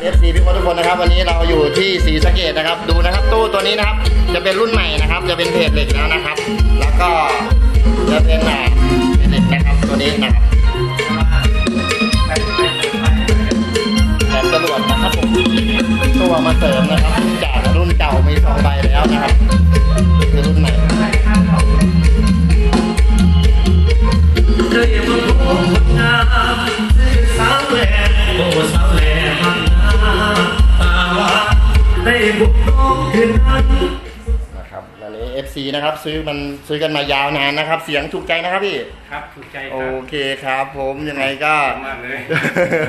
เอฟซีพี่คนทุกคนนะครับ วันนี้เราอยู่ที่ศรีสะเกดนะครับ ดูนะครับ ตู้ตัวนี้นะครับ จะเป็นรุ่นใหม่นะครับ จะเป็นเพจเหล็กแล้วนะครับ แล้วก็จะเป็นอ่าเพจเหล็กนะครับ ตัวนี้นะครับแบบจรวดนะครับผมตัวมาเสริมนะครับ จากรุ่นเก่ามีสองใบแล้วนะครับคือรุ่นใหม่เคยมาพบงาม คืนนั้นนะครับอันนี้ FC นะครับ ซื้อมันซื้อกันมายาวนานนะครับ เสียงถูกใจนะครับพี่ ครับถูกใจคโอรับ เคครับ ผมยังไงก็ มากเลย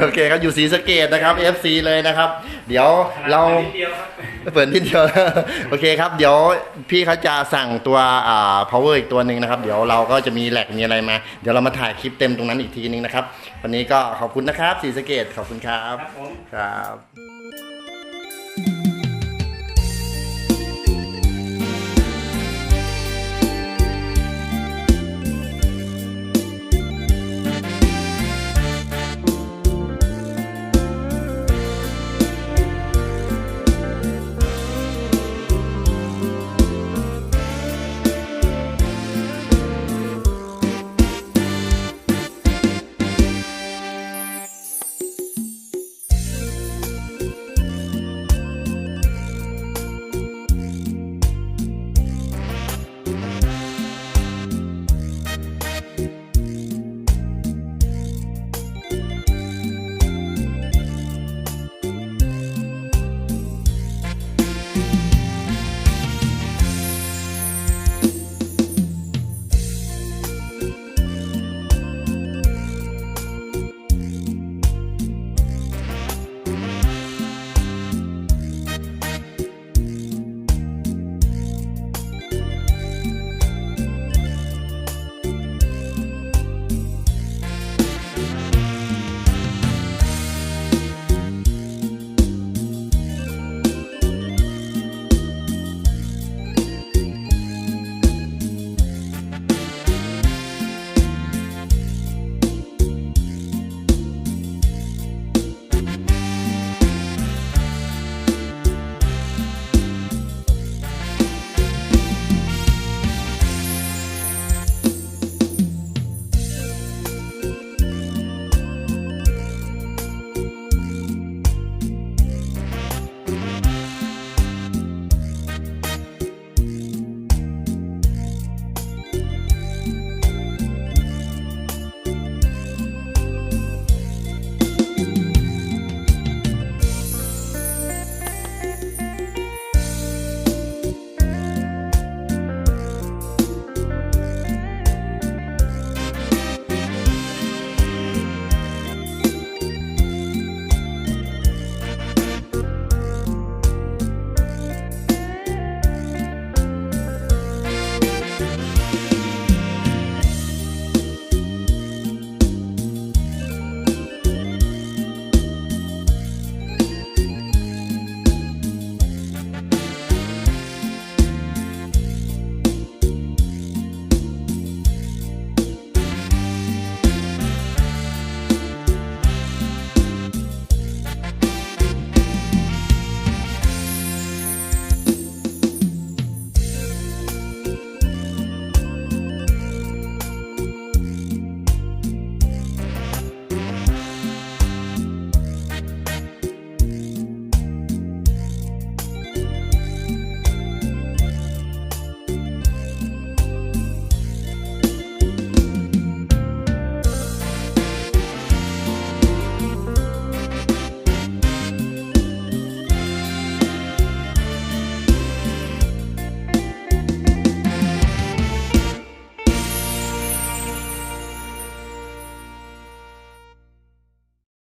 โอเคครับอยู่ศรีสะเกดนะครับ FC เลยนะครับ เดี๋ยวเรานิดเดียวครับ เปิดนิดเดียว โอเคครับ เดี๋ยวพี่เขาจะสั่งตัวอ่า power อีกตัวหนึ่งนะครับ เดี๋ยวเราก็จะมีแหลกมีอะไรมา เดี๋ยวเรามาถ่ายคลิปเต็มตรงนั้นอีกทีนึงนะครับ วันนี้ก็ขอบคุณนะครับศรีสะเกดขอบคุณครับ ครับผม ครับ